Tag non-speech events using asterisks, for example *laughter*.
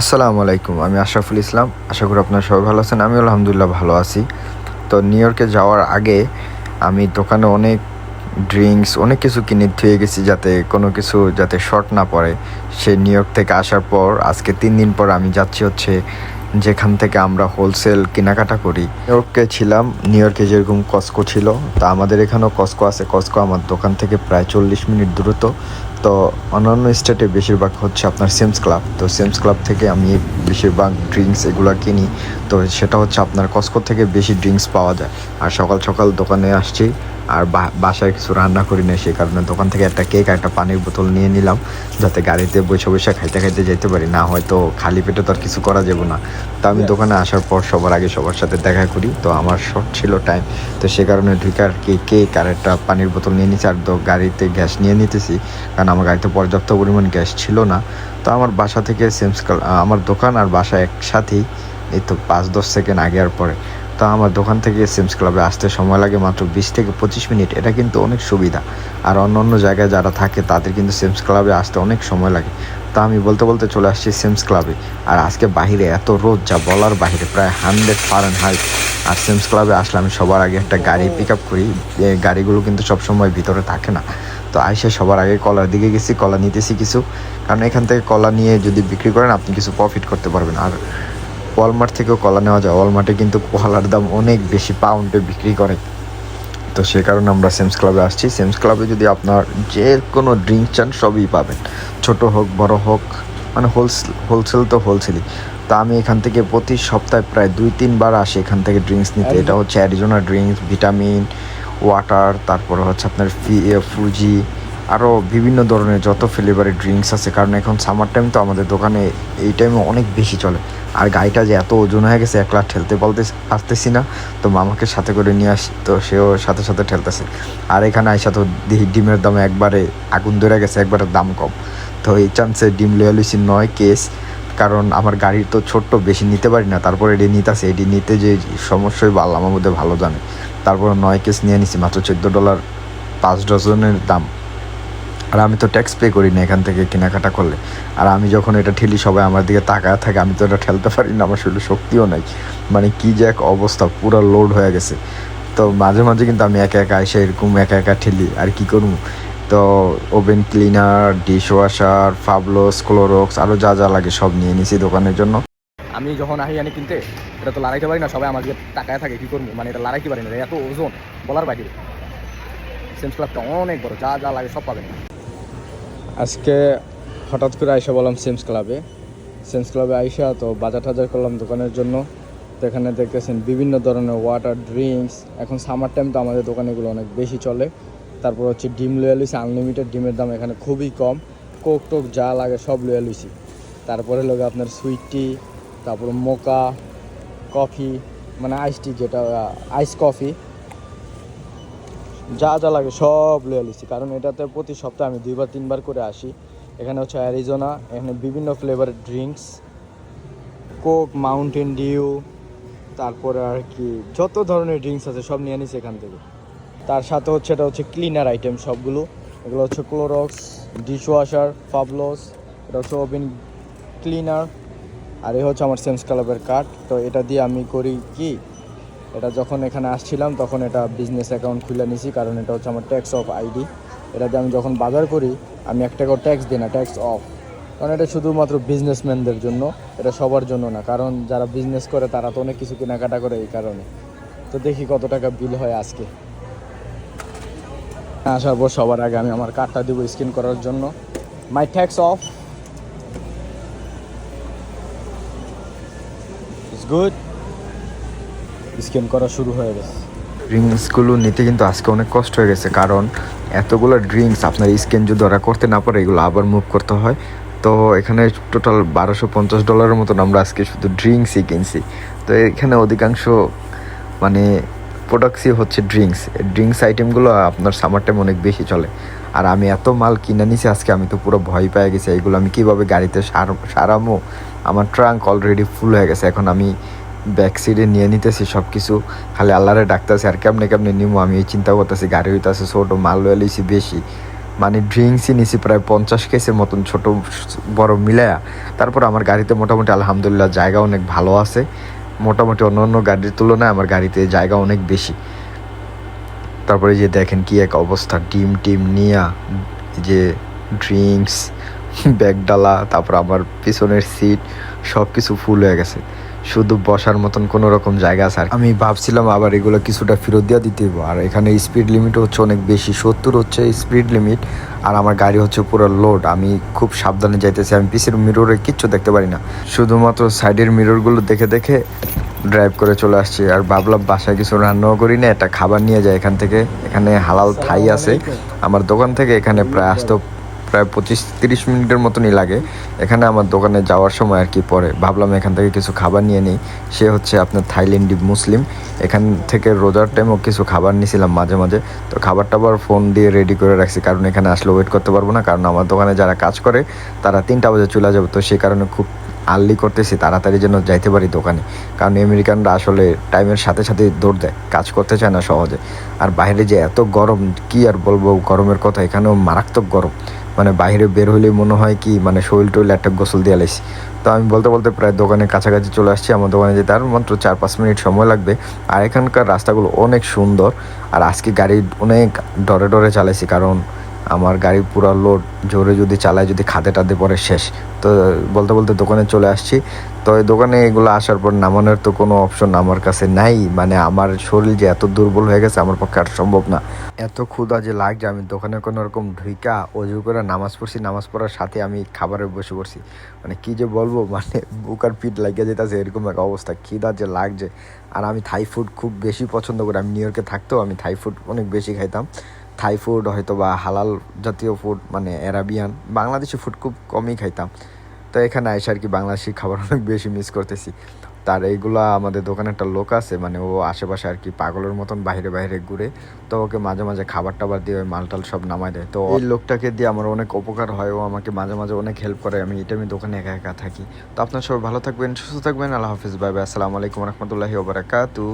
আসসালামু আলাইকুম, আমি আশরাফুল ইসলাম। আশা করি আপনারা সবাই ভালো আছেন। আমি আলহামদুলিল্লাহ ভালো আছি। তো নিউ ইয়র্কে যাওয়ার আগে আমি দোকানে অনেক ড্রিঙ্কস, অনেক কিছু কিনে থুয়ে গেছি যাতে কোনো কিছু যাতে শর্ট না পড়ে। সেই নিউ ইয়র্ক থেকে আসার পর, আজকে তিন দিন পর আমি যাচ্ছি হচ্ছে যেখান থেকে আমরা হোলসেল কেনাকাটা করি। নিউ ইয়র্কে ছিলাম, নিউ ইয়র্কে যেরকম কস্কো ছিল, তা আমাদের এখানেও কস্কো আছে। কস্কো আমার দোকান থেকে প্রায় চল্লিশ মিনিট দূরত্ব। তো অন্যান্য স্টেটে বেশিরভাগ হচ্ছে আপনার সেমস ক্লাব তো সেমস ক্লাব থেকে আমি বেশিরভাগ ড্রিঙ্কস এগুলো কিনি। তো সেটা হচ্ছে আপনার কস্কো থেকে বেশি ড্রিঙ্কস পাওয়া যায়। আর সকাল সকাল দোকানে আসছি আর বা- বাসায় কিছু রান্না করি না সেই কারণে দোকান থেকে একটা কেক আর একটা পানির বোতল নিয়ে নিলাম যাতে গাড়িতে বসে বসে খাইতে খাইতে যেতে পারি না হয়তো খালি পেটে তো আর কিছু করা যাবে না। তো আমি দোকানে আসার পর সবার আগে সবার সাথে দেখা করি তো আমার শর্ট ছিল টাইম তো সে কারণে ঢুকে আর কি কেক আর একটা পানির বোতল নিয়ে নিচ্ছি আর তো গাড়িতে গ্যাস নিয়ে নিতেছি কারণ আমার গাড়িতে পর্যাপ্ত পরিমাণ গ্যাস ছিল না। তো আমার বাসা থেকে সেমস আমার দোকান আর বাসা একসাথেই এই তো পাঁচ দশ সেকেন্ড আগে আর পরে। তো আমার দোকান থেকে সিমস ক্লাবে আসতে সময় লাগে মাত্র বিশ থেকে পঁচিশ মিনিট। এটা কিন্তু অনেক সুবিধা। আর অন্য অন্য জায়গায় যারা থাকে তাদের কিন্তু সিমস ক্লাবে আসতে অনেক সময় লাগে। তা আমি বলতে বলতে চলে আসছি সিমস ক্লাবে আর আজকে বাহিরে এত রোদ যা বলার বাহিরে প্রায় হান্ড্রেড ফারেন হাইট আর সিমস ক্লাবে আসলে আমি সবার আগে একটা গাড়ি পিক আপ করি। গাড়িগুলো কিন্তু সবসময় ভিতরে থাকে না। তো আইসে সবার আগে কলার দিকে গেছি কলা নিতেছি কিছু। কারণ এখান থেকে কলা নিয়ে যদি বিক্রি করেন আপনি কিছু প্রফিট করতে পারবেন। আর ওয়ালমার্ট থেকেও কলা নেওয়া যায়। ওয়ালমার্টে কিন্তু কলার দাম অনেক বেশি পাউন্ডে বিক্রি করে। তো সে কারণে আমরা সেমস ক্লাবে আসছি। সেমস ক্লাবে যদি আপনার যে কোনো ড্রিঙ্ক চান সবই পাবেন। ছোট হোক বড় হোক মানে হোলসেল হোলসেল তো হোলসেলই তা আমি এখান থেকে প্রতি সপ্তাহে প্রায় দুই তিনবার আসি এখান থেকে ড্রিঙ্কস নিতে। এটা হচ্ছে অ্যারিজোনা ড্রিঙ্কস ভিটামিন ওয়াটার তারপরে হচ্ছে আপনার ফি ফুজি আরও বিভিন্ন ধরনের যত ফ্লেভারের ড্রিঙ্কস আছে, কারণ এখন সামার টাইম তো আমাদের দোকানে এই টাইমে অনেক বেশি চলে। আর গাড়িটা যে এত ওজন হয়ে গেছে, একলা ঠেলতে বলতে পারতেছি না। তো মামাকে সাথে করে নিয়ে আসি, তো সেও সাথে সাথে ঠেলতেছে। আর এখানে আইসা তো ডিমের দাম একবারে আগুন ধরে গেছে, একবারে দাম কম। তো এই চান্সে ডিম লিয়ে লইছি নয় কেস কারণ আমার গাড়ি তো ছোট্ট, বেশি নিতে পারি না। তারপরে এটি নিতে নিতেছে এটি নিতে যে সমস্যাই বা আমার মধ্যে ভালো জানে। তারপরে নয় কেস নিয়ে নিছি, মাত্র চোদ্দ ডলার পাঁচ ডজনের দাম। আর আমি তো ট্যাক্স পে করি না এখান থেকে কেনাকাটা করলে। আর আমি যখন এটা ঠেলি, সবাই আমার দিকে তাকায় থাকে, আমি তো এটা ঠেলতে পারি না, আমার শরীরে শক্তিও নাই। মানে কি যে এক অবস্থা, পুরো লোড হয়ে গেছে। তো মাঝে মাঝে কিন্তু আমি একা একা এসে এরকম একা একা ঠেলি, আর কি করব? তো oven cleaner dishwasher Fabuloso Clorox আরও যা যা লাগে সব নিয়ে নিছি দোকানের জন্য। আমি যখন আহি আনি কিনতে, এটা তো লড়াইতে পারি না, সবাই আমার দিকে তাকায় থাকে, কি করব? মানে এটা লড়াইতে পারি না, এত ওজন, বলার বাইরে। সেন্স ক্লাবটা অনেক বড়, যা যা লাগে সব পাবেন। আজকে হঠাৎ করে আইসা বললাম সেমস ক্লাবে সেমস ক্লাবে আইসা তো বাজার টাজার করলাম দোকানের জন্য। তো এখানে দেখতেছেন বিভিন্ন ধরনের ওয়াটার ড্রিঙ্কস এখন সামার টাইম তো আমাদের দোকানে এগুলো অনেক বেশি চলে। তারপর হচ্ছে ডিম লুয়ে লুইছি আনলিমিটেড ডিমের দাম এখানে খুবই কম। কোক টোক যা লাগে সব লুয়ে তারপরে লোক আপনার সুইট টি তারপর মোকা কফি মানে আইস টি যেটা আইস কফি যা যা লাগে সব লুয়ে লিছি কারণ এটাতে প্রতি সপ্তাহে আমি দুইবার, তিনবার করে আসি। এখানে হচ্ছে অ্যারিজোনা এখানে বিভিন্ন ফ্লেভারের ড্রিঙ্কস কোক মাউন্টেন ডিউ তারপরে আর কি যত ধরনের ড্রিঙ্কস আছে সব নিয়ে নিছি এখান থেকে। তার সাথে হচ্ছে এটা হচ্ছে ক্লিনার আইটেম সবগুলো। এগুলো হচ্ছে ক্লোরক্স ডিশ ওয়াশার ফাবলস এটা হচ্ছে ওভেন ক্লিনার আর এ হচ্ছে আমার সেন্স ক্লাবের কার্ড তো এটা দিয়ে আমি করি কি? এটা যখন এখানে আসছিলাম, তখন এটা বিজনেস অ্যাকাউন্ট খুলে নিছি, কারণ এটা হচ্ছে আমার ট্যাক্স অফ আইডি এটা দিয়ে আমি যখন বাজার করি, আমি এক টাকাও ট্যাক্স দিই না ট্যাক্স অফ কারণ এটা শুধুমাত্র বিজনেসম্যানদের জন্য, এটা সবার জন্য না। কারণ যারা বিজনেস করে, তারা তো অনেক কিছু কেনাকাটা করে এই কারণে। তো দেখি কত টাকা বিল হয় আজকে। আসার পর সবার আগে আমি আমার কার্ডটা দিব স্ক্যান করার জন্য। My tax of it's good scan করা শুরু হয়ে গেছে। ড্রিঙ্কসগুলো নিতে কিন্তু আজকে অনেক কষ্ট হয়ে গেছে, কারণ এতগুলো ড্রিঙ্কস আপনার স্ক্যান যদি ওরা করতে না পারে, এগুলো আবার মুভ করতে হয়। তো এখানে টোটাল বারোশো পঞ্চাশ ডলারের মতন আমরা আজকে শুধু ড্রিঙ্কসই কিনছি। তো এখানে অধিকাংশ মানে প্রোডাক্টসই হচ্ছে ড্রিঙ্কস ড্রিঙ্কস আইটেমগুলো আপনার সামার টাইম অনেক বেশি চলে। আর আমি এত মাল কিনে নিছি আজকে, আমি তো পুরো ভয় পেয়ে গেছি। এগুলো আমি কীভাবে গাড়িতে সার, সারামো? আমার ট্রাঙ্ক অলরেডি ফুল হয়ে গেছে। এখন আমি ব্যাক সিটে নিয়ে নিতেছি সব কিছু খালি আল্লাহরে ডাকতেছি, আর কেমনে কেমনে নিমো? আমি এই চিন্তা করতেছি, গাড়ি হইতেছে ছোটো, মাল লইছি বেশি। মানে ড্রিঙ্কসই নিছি প্রায় পঞ্চাশ কেসের মতন ছোট, বড় মিলায়া। তারপর আমার গাড়িতে মোটামুটি আলহামদুলিল্লাহ জায়গা অনেক ভালো আছে। মোটামুটি অন্য অন্য গাড়ির তুলনায় আমার গাড়িতে জায়গা অনেক বেশি। তারপরে যে দেখেন কি এক অবস্থা, ডিম টিম নিয়া যে ড্রিঙ্কস, ব্যাগডালা, তারপর আমার পিছনের সিট সব কিছু ফুল হয়ে গেছে। শুধু বসার মতন কোনো রকম জায়গা আছে আর আমি ভাবছিলাম আবার এগুলো কিছুটা ফেরত দিয়ে দিতে। আর এখানে স্পিড লিমিট হচ্ছে অনেক বেশি। সত্তর হচ্ছে স্পিড লিমিট আর আমার গাড়ি হচ্ছে পুরো লোড আমি খুব সাবধানে যাইতেছি। আমি পিছের মিররে কিচ্ছু দেখতে পারি না। শুধুমাত্র সাইডের মিররগুলো দেখে দেখে ড্রাইভ করে চলে আসছি। আর ভাবলাম বাসায় কিছু রান্নাও করি না, একটা খাবার নিয়ে যায় এখান থেকে। এখানে হালাল থাই আছে। আমার দোকান থেকে এখানে প্রায় আসতে প্রায় পঁচিশ তিরিশ মিনিটের মতনই লাগে। এখানে আমার দোকানে যাওয়ার সময় আর কি পরে ভাবলাম এখান থেকে কিছু খাবার নিয়ে নিই। সে হচ্ছে আপনার থাইল্যান্ডি মুসলিম। এখান থেকে রোজার টাইমও কিছু খাবার নিয়েছিলাম মাঝে মাঝে। তো খাবার টাবার ফোন দিয়ে রেডি করে রাখছি, কারণ এখানে আসলে ওয়েট করতে পারব না। কারণ আমার দোকানে যারা কাজ করে, তারা তিনটা বাজে চলে যাবে। তো সে কারণে খুব আর্লি করতেছি, তাড়াতাড়ি যেন যাইতে পারি দোকানে। কারণ আমেরিকানরা আসলে টাইমের সাথে সাথে দৌড় দেয়, কাজ করতে চায় না সহজে। আর বাইরে যে এত গরম, কি আর বলব, গরমের কথা, এখানেও মারাত্মক গরম। মানে বাইরে বের হলে মনে হয় কি মানে শরীর টইল একটা গোসল দিয়ে লাইছি। তো আমি বলতে বলতে প্রায় দোকানের কাছাকাছি চলে আসছি, আমার দোকানে যেতে আর মাত্র চার পাঁচ মিনিট সময় লাগবে। আর এখানকার রাস্তাগুলো অনেক সুন্দর, আর আজকে গাড়ি অনেক ডরে ডরে চালাইছি, কারণ আমার গাড়ি পুরো লোড জোরে যদি চালায়, যদি খাদে টাদে পরে শেষ। তো বলতে বলতে দোকানে চলে আসছি। তো এই দোকানে এগুলো আসার পর নামানোর তো কোনো অপশন আমার কাছে নাই। মানে আমার শরীর যে এত দুর্বল হয়ে গেছে, আমার পক্ষে আর সম্ভব না। এত ক্ষুধা যে লাগছে, আমি দোকানে কোনো রকম ঢুইকা অজু করে নামাজ পড়ছি। নামাজ পড়ার সাথে আমি খাবারে বসে পড়ছি। মানে কি যে বলব মানে বুক আর পিঠ লাগিয়ে যেতেছে, এরকম এক অবস্থা। খিদা যে লাগছে। আর আমি থাই ফুড খুব বেশি পছন্দ করি। আমি নিউ ইয়র্কে থাকতেও আমি থাই ফুড অনেক বেশি খাইতাম। থাই ফুড হয়তো বা হালাল জাতীয় ফুড মানে অ্যারাবিয়ান বাংলাদেশি ফুড খুব কমই খাইতাম। তো এখানে এসে আর কি বাংলাদেশি খাবার *laughs* অনেক বেশি মিস করতেছি। তার এইগুলা আমাদের দোকানে একটা লোক আছে মানে ও আশেপাশে আর কি পাগলের মতন বাইরে বাইরে ঘুরে, তো ওকে মাঝে মাঝে খাবার টাবার দিয়ে ওই মালটাল সব নামায় দেয়। তো এই লোকটাকে দিয়ে আমার অনেক উপকার হয়, ও আমাকে মাঝে মাঝে অনেক হেল্প করে, আমি এটা আমি দোকানে একা একা থাকি। তো আপনার সবাই ভালো থাকবেন, সুস্থ থাকবেন, আল্লাহ হাফিজ, বাই আসসালামু আলাইকুম রহমতুল্লাহি ওবরাকাতু